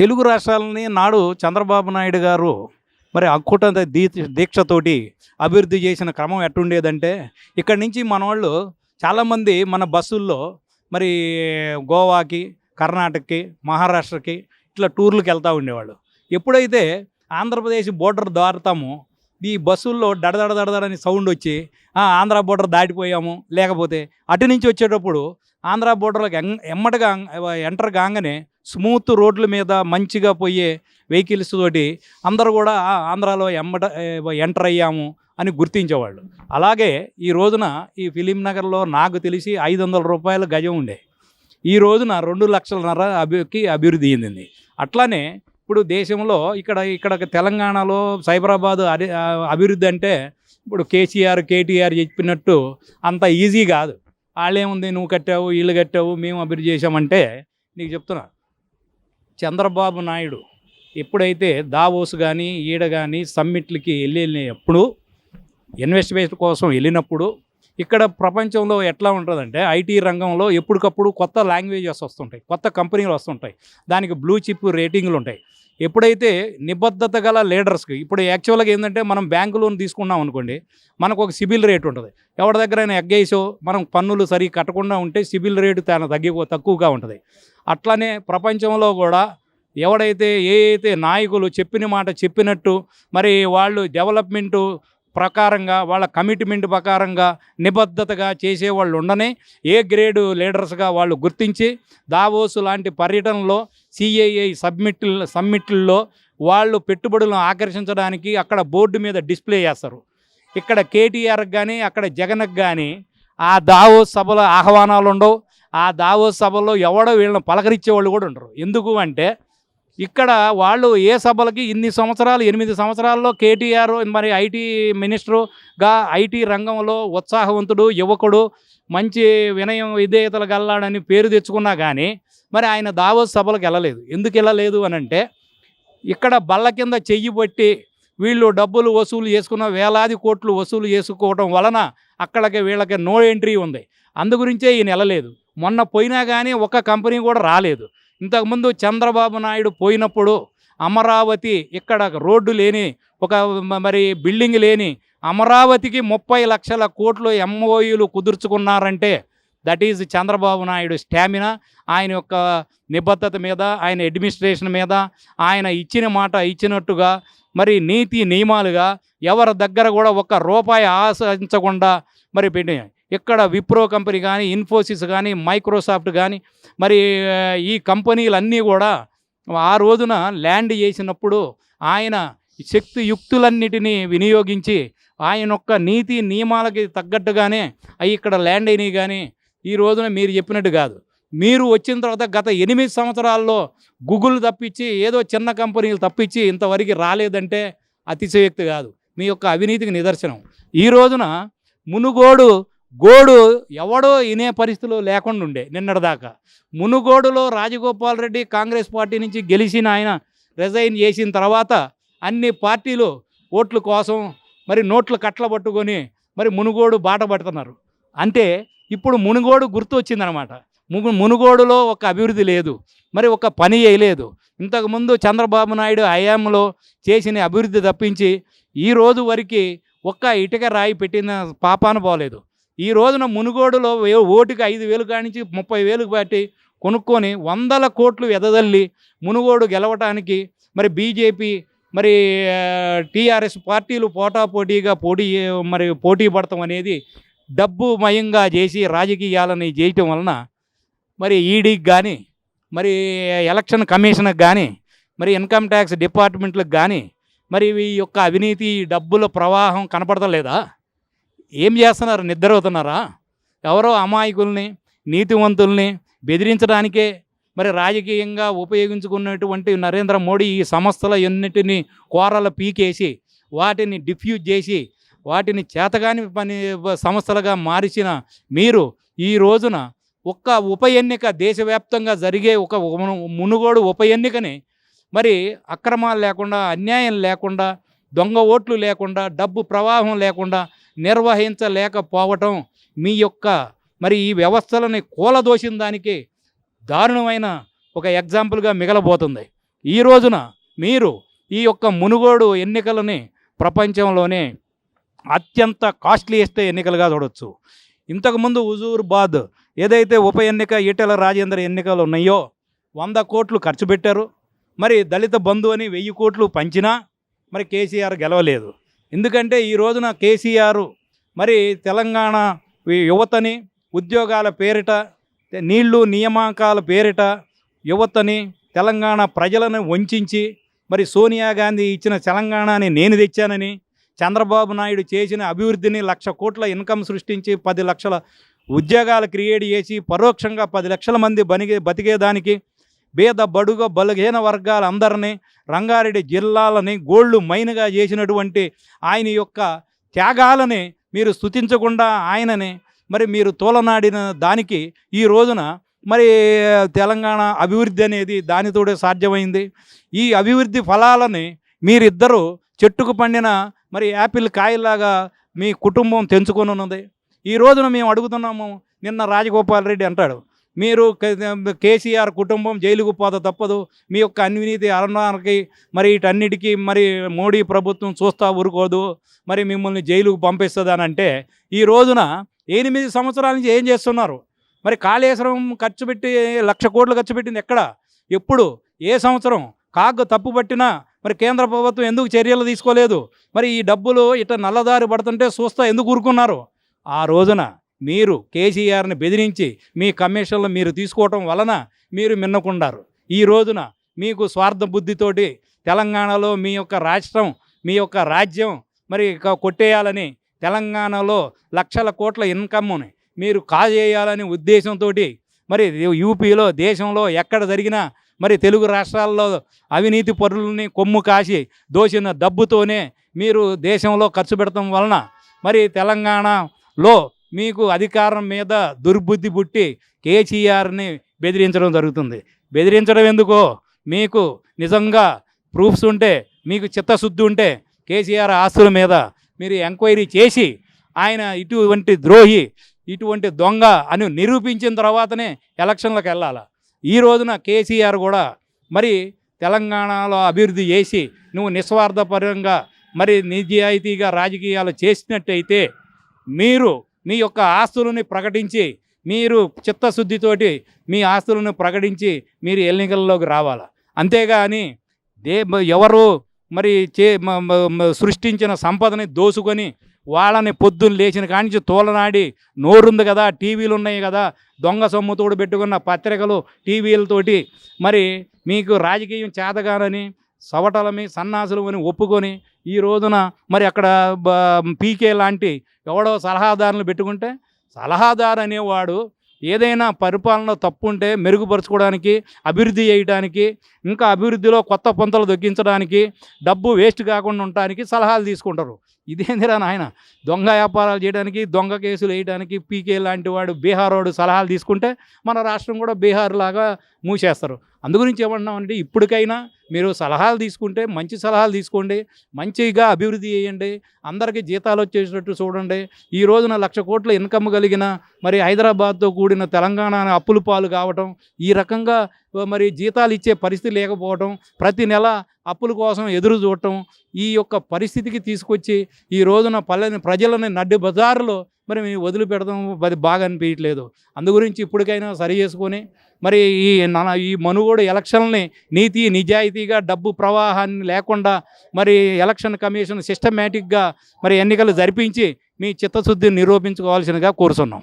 తెలుగు రాష్ట్రాలని నాడు చంద్రబాబు నాయుడు గారు మరి అక్కుట దీ దీక్షతోటి అభివృద్ధి చేసిన క్రమం ఎట్టుండేదంటే ఇక్కడి నుంచి మన వాళ్ళు చాలామంది మన బస్సుల్లో మరి గోవాకి కర్ణాటకకి మహారాష్ట్రకి ఇట్లా టూర్లకు వెళ్తూ ఉండేవాళ్ళు. ఎప్పుడైతే ఆంధ్రప్రదేశ్ బోర్డర్ దాటుతామో ఈ బస్సుల్లో దడదడ దడదడని సౌండ్ వచ్చి ఆంధ్ర బోర్డర్ దాటిపోయాము. లేకపోతే అటు నుంచి వచ్చేటప్పుడు ఆంధ్ర బోర్డర్లోకి ఎం ఎమ్మటగా ఎంటర్ కాగానే స్మూత్ రోడ్ల మీద మంచిగా పోయే వెహికల్స్ తోటి అందరూ కూడా ఆంధ్రాలో ఎంబట ఎంటర్ అయ్యాము అని గుర్తించేవాళ్ళు. అలాగే ఈ రోజున ఈ ఫిలిం నగర్లో నాకు తెలిసి ఐదు వందల రూపాయల గజం ఉండే. ఈ రోజున రెండు లక్షలన్నర అభికి అభివృద్ధి చెందింది అట్లానే ఇప్పుడు దేశంలో ఇక్కడ ఇక్కడ తెలంగాణలో సైబరాబాద్ అరి అభివృద్ధి అంటే ఇప్పుడు కేసీఆర్ కేటీఆర్ చెప్పినట్టు అంత ఈజీ కాదు. వాళ్ళేముంది నువ్వు కట్టావు వీళ్ళు కట్టావు మేము అభివృద్ధి చేసామంటే నీకు చెప్తున్నా. చంద్రబాబు నాయుడు ఎప్పుడైతే దావోస్ కానీ ఈడ కానీ సమ్మిట్లకి వెళ్ళినప్పుడు ఇన్వెస్టిగేషన్ కోసం వెళ్ళినప్పుడు ఇక్కడ ప్రపంచంలో ఎట్లా ఉంటుందంటే ఐటీ రంగంలో ఎప్పటికప్పుడు కొత్త లాంగ్వేజెస్ వస్తుంటాయి కొత్త కంపెనీలు వస్తుంటాయి. దానికి బ్లూ చిప్ రేటింగ్లు ఉంటాయి. ఎప్పుడైతే నిబద్ధత గల లీడర్స్కి ఇప్పుడు యాక్చువల్గా ఏంటంటే మనం బ్యాంకు లోన్ తీసుకున్నాం అనుకోండి మనకు ఒక సిబిల్ రేట్ ఉంటుంది. ఎవరి దగ్గరైనా ఎగ్గేసో మనం పన్నులు సరి కట్టకుండా ఉంటే సిబిల్ రేటు తన తగ్గి తక్కువగా ఉంటుంది. అట్లానే ప్రపంచంలో కూడా ఎవడైతే ఏ అయితే నాయకులు చెప్పిన మాట చెప్పినట్టు మరి వాళ్ళు డెవలప్మెంటు ప్రకారంగా వాళ్ళ కమిట్మెంట్ ప్రకారంగా నిబద్ధతగా చేసేవాళ్ళు ఉండనే ఏ గ్రేడు లీడర్స్గా వాళ్ళు గుర్తించి దావోసు లాంటి పర్యటనలో సిఐఐ సబ్మిట్ సబ్మిట్లలో వాళ్ళు పెట్టుబడులను ఆకర్షించడానికి అక్కడ బోర్డు మీద డిస్ప్లే చేస్తారు. ఇక్కడ కేటీఆర్కి కానీ అక్కడ జగన్కి కానీ ఆ దావోస్ సభలో ఆహ్వానాలు ఉండవు ఆ దావోస్ సభలో ఎవడో వీళ్ళని పలకరించే వాళ్ళు కూడా ఉండరు. ఎందుకు అంటే ఇక్కడ వాళ్ళు ఏ సభలకి ఇన్ని సంవత్సరాలు ఎనిమిది సంవత్సరాల్లో కేటీఆర్ మరి ఐటీ మినిస్టరుగా ఐటీ రంగంలో ఉత్సాహవంతుడు యువకుడు మంచి వినయం విధేయతలు గల్లాడని పేరు తెచ్చుకున్నా కానీ మరి ఆయన దావోస్ సభలకు వెళ్ళలేదు. ఎందుకు వెళ్ళలేదు అని అంటే ఇక్కడ బల్ల కింద చెయ్యి పట్టి వీళ్ళు డబ్బులు వసూలు చేసుకున్న వేలాది కోట్లు వసూలు చేసుకోవడం వలన అక్కడికి వీళ్ళకి నో ఎంట్రీ ఉంది. అందుగురించే ఈయన వెళ్ళలేదు. మొన్న పోయినా కానీ ఒక్క కంపెనీ కూడా రాలేదు. ఇంతకుముందు చంద్రబాబు నాయుడు పోయినప్పుడు అమరావతి ఇక్కడ రోడ్డు లేని ఒక మరి బిల్డింగ్ లేని అమరావతికి ముప్పై లక్షల కోట్లు ఎంఓయూలు కుదుర్చుకున్నారంటే that is Chandrababu Naidu stamina. ఆయన యొక్క నిబద్ధత మీద ఆయన అడ్మినిస్ట్రేషన్ మీద ఆయన ఇచ్చిన మాట ఇచ్చినట్టుగా మరి నీతి నియమాలుగా ఎవరి దగ్గర కూడా ఒక రూపాయి ఆశించకుండా మరి పెట్టి ఇక్కడ విప్రో కంపెనీ కానీ ఇన్ఫోసిస్ కానీ మైక్రోసాఫ్ట్ కానీ మరి ఈ కంపెనీలన్నీ కూడా ఆ రోజున ల్యాండ్ చేసినప్పుడు ఆయన శక్తి యుక్తులన్నిటినీ వినియోగించి ఆయన యొక్క నీతి నియమాలకి తగ్గట్టుగానే అవి ఇక్కడ ల్యాండ్ అయినాయి కానీ ఈ రోజున మీరు చెప్పినట్టు కాదు. మీరు వచ్చిన తర్వాత గత ఎనిమిది సంవత్సరాల్లో గూగుల్ తప్పించి ఏదో చిన్న కంపెనీలు తప్పించి ఇంతవరకు రాలేదంటే అతిశయోక్తి కాదు. మీ యొక్క అవినీతికి నిదర్శనం. ఈ రోజున మునుగోడు గోడు ఎవడో వినే పరిస్థితులు లేకుండా ఉండే నిన్నటిదాకా. మునుగోడులో రాజగోపాల్ రెడ్డి కాంగ్రెస్ పార్టీ నుంచి గెలిచిన ఆయన రిజైన్ చేసిన తర్వాత అన్ని పార్టీలు ఓట్ల కోసం మరి నోట్లు కట్ల పట్టుకొని మరి మునుగోడు బాట పడుతున్నారు. అంటే ఇప్పుడు మునుగోడు గుర్తు వచ్చిందనమాట మునుగోడులో ఒక అభివృద్ధి లేదు. మరి ఒక పని చేయలేదు. ఇంతకుముందు చంద్రబాబు నాయుడు హయాంలో చేసిన అభివృద్ధి తప్పించి ఈ రోజు వరకు ఒక్క ఇటుక రాయి పెట్టిన పాపాన పోలేదు. ఈ రోజున మునుగోడులో వే- ఓటుకి ఐదు వేలు కానించి ముప్పై వేలు బట్టి కొనుక్కొని వందల కోట్లు ఎదదల్లి మునుగోడు గెలవటానికి మరి బీజేపీ మరి టీఆర్ఎస్ పార్టీలు పోటాపోటీగా పోటీ మరి పోటీ పడటం అనేది డబ్బు మయంగా చేసి రాజకీయాలని చేయటం వలన మరి ఈడీకి కానీ మరి ఎలక్షన్ కమిషన్కి కానీ మరి ఇన్కమ్ ట్యాక్స్ డిపార్ట్మెంట్లకు కానీ మరి ఈ యొక్క అవినీతి డబ్బుల ప్రవాహం కనపడతలేదా? ఏం చేస్తున్నారు? నిద్రపోతున్నారా? ఎవరో అమాయకుల్ని నీతివంతుల్ని బెదిరించడానికే మరి రాజకీయంగా ఉపయోగించుకున్నటువంటి నరేంద్ర మోడీ ఈ సంస్థల ఎన్నిటిని కోరలు పీకేసి వాటిని డిఫ్యూజ్ చేసి వాటిని చేతగాని పని సంస్థలుగా మార్చిన మీరు ఈ రోజున ఒక్క ఉప ఎన్నిక దేశవ్యాప్తంగా జరిగే ఒక మును- మునుగోడు ఉప ఎన్నికని మరి అక్రమాలు లేకుండా అన్యాయం లేకుండా దొంగ ఓట్లు లేకుండా డబ్బు ప్రవాహం లేకుండా నిర్వహించలేకపోవటం మీ యొక్క మరి ఈ వ్యవస్థలని కూలదోసిన దానికి దారుణమైన ఒక ఎగ్జాంపుల్గా మిగలబోతుంది. ఈ రోజున మీరు ఈ యొక్క మునుగోడు ఎన్నికలని ప్రపంచంలోనే అత్యంత కాస్ట్లీయెస్ట్ ఎన్నికలుగా చూడవచ్చు ఇంతకుముందు హుజూర్బాద్ ఏదైతే ఉప ఎన్నిక ఈటెల రాజేందర్ ఎన్నికలు ఉన్నాయో వంద కోట్లు ఖర్చు పెట్టారు. మరి దళిత బంధు అని వెయ్యి కోట్లు పంచినా మరి కేసీఆర్ గెలవలేదు. ఎందుకంటే ఈ రోజున కేసీఆర్ మరి తెలంగాణ యువతని ఉద్యోగాల పేరిట నీళ్ళు నియామకాల పేరిట యువతని తెలంగాణ ప్రజలను వంచించి మరి సోనియా గాంధీ ఇచ్చిన తెలంగాణని నేను తెచ్చానని చంద్రబాబు నాయుడు చేసిన అభివృద్ధిని లక్ష కోట్ల ఇన్కమ్ సృష్టించి పది లక్షల ఉద్యోగాలు క్రియేట్ చేసి పరోక్షంగా పది లక్షల మంది బనిగే బతికేదానికి బీద బడుగ బలహీన వర్గాలందరినీ రంగారెడ్డి జిల్లాలని గోళ్ళు మైన్గా చేసినటువంటి ఆయన యొక్క త్యాగాలని మీరు స్థుతించకుండా ఆయనని మరి మీరు తోలనాడిన దానికి ఈ రోజున మరి తెలంగాణ అభివృద్ధి అనేది దానితోడే సాధ్యమైంది. ఈ అభివృద్ధి ఫలాలని మీరిద్దరూ చెట్టుకు పండిన మరి యాపిల్ కాయలాగా మీ కుటుంబం తెంచుకొని ఉన్నది. ఈ రోజున మేము అడుగుతున్నాము నిన్న రాజగోపాల్ రెడ్డి అంటాడు మీరు కేసీఆర్ కుటుంబం జైలుకు పోత తప్పదు. మీ యొక్క అవినీతి అరణానికి మరి వీటన్నిటికీ మరి మోడీ ప్రభుత్వం చూస్తా ఊరుకోదు. మరి మిమ్మల్ని జైలుకు పంపిస్తుంది అని అంటే ఈ రోజున ఎనిమిది సంవత్సరాల నుంచి ఏం చేస్తున్నారు? మరి కాళేశ్వరం ఖర్చు పెట్టి లక్ష కోట్లు ఖర్చు పెట్టింది ఎక్కడ? ఎప్పుడు? ఏ సంవత్సరం? కాగ్ తప్పు పట్టినా మరి కేంద్ర ప్రభుత్వం ఎందుకు చర్యలు తీసుకోలేదు? మరి ఈ డబ్బులు ఇట్లా నల్లదారి పడుతుంటే చూస్తా ఎందుకు ఊరుకున్నారు? ఆ రోజున మీరు కేసీఆర్ని బెదిరించి మీ కమిషన్లు మీరు తీసుకోవటం వలన మీరు మిన్నకుండారు. ఈ రోజున మీకు స్వార్థ బుద్ధితోటి తెలంగాణలో మీ యొక్క రాష్ట్రం మీ యొక్క రాజ్యం మరి కొట్టేయాలని తెలంగాణలో లక్షల కోట్ల ఇన్కమ్ని మీరు కాజేయాలని ఉద్దేశంతో మరి యూపీలో దేశంలో ఎక్కడ జరిగినా మరి తెలుగు రాష్ట్రాల్లో అవినీతి పరులని కొమ్ము కాసి దోచిన డబ్బుతోనే మీరు దేశంలో ఖర్చు పెడతాం వలన మరి తెలంగాణలో మీకు అధికారం మీద దుర్బుద్ధి పుట్టి కేసీఆర్ని బెదిరించడం జరుగుతుంది. బెదిరించడం ఎందుకో? మీకు నిజంగా ప్రూఫ్స్ ఉంటే మీకు చిత్తశుద్ధి ఉంటే కేసీఆర్ ఆస్తుల మీద మీరు ఎంక్వైరీ చేసి ఆయన ఇటువంటి ద్రోహి ఇటువంటి దొంగ అని నిరూపించిన తర్వాతనే ఎలక్షన్లకు వెళ్ళాలి. ఈ రోజున కేసీఆర్ కూడా మరి తెలంగాణలో అభివృద్ధి చేసి నువ్వు నిస్వార్థపరంగా మరి నిజాయితీగా రాజకీయాలు చేసినట్టయితే మీరు మీ యొక్క ఆస్తులని ప్రకటించి మీరు చిత్తశుద్ధితోటి మీ ఆస్తులను ప్రకటించి మీరు ఎన్నికల్లోకి రావాలి? అంతేగాని దే ఎవరు మరి చే సృష్టించిన సంపదని దోసుకొని వాళ్ళని పొద్దున్న లేచిన కానించి తోలనాడి నోరుంది కదా టీవీలు ఉన్నాయి కదా దొంగ సొమ్ముతోడు పెట్టుకున్న పత్రికలు టీవీలతోటి మరి మీకు రాజకీయం చేతగానని సవటలమి సన్నాసులు అని ఒప్పుకొని ఈ రోజున మరి అక్కడ పీకే లాంటి ఎవడో సలహాదారులు పెట్టుకుంటే సలహాదారు అనేవాడు ఏదైనా పరిపాలన తప్పు ఉంటే మెరుగుపరచుకోవడానికి అభివృద్ధి చేయడానికి ఇంకా అభివృద్ధిలో కొత్త పొంతలు దొక్కించడానికి డబ్బు వేస్ట్ కాకుండా ఉండడానికి సలహాలు తీసుకుంటారు. ఇదేందిరా నాయన? దొంగ వ్యాపారాలు చేయడానికి దొంగ కేసులు వేయడానికి పీకే లాంటి వాడు బీహార్ వాడు సలహాలు తీసుకుంటే మన రాష్ట్రం కూడా బీహార్ లాగా మూసేస్తారు. అందుగురించి ఏమన్నామంటే ఇప్పటికైనా మీరు సలహాలు తీసుకుంటే మంచి సలహాలు తీసుకోండి మంచిగా అభివృద్ధి చేయండి అందరికీ జీతాలు వచ్చేటట్టు చూడండి. ఈ రోజున లక్ష కోట్ల ఇన్కమ్ కలిగిన మరి హైదరాబాద్తో కూడిన తెలంగాణ అప్పులు పాలు కావటం ఈ రకంగా మరి జీతాలు ఇచ్చే పరిస్థితి లేకపోవటం ప్రతి నెల అప్పుల కోసం ఎదురు చూడటం ఈ యొక్క పరిస్థితికి తీసుకొచ్చి ఈ రోజున పల్లెని ప్రజలని నడ్డి బజారులో మరి మేము వదిలిపెడదాం అది బాగా అనిపించట్లేదు అందు గురించి ఇప్పటికైనా సరి చేసుకొని మరి ఈ నా ఈ మనుగోడు ఎలక్షన్ని నీతి నిజాయితీగా డబ్బు ప్రవాహాన్ని లేకుండా మరి ఎలక్షన్ కమిషన్ సిస్టమేటిక్గా మరి ఎన్నికలు జరిపించి మీ చిత్తశుద్ధిని నిరూపించుకోవాల్సిందిగా కోరుతున్నాం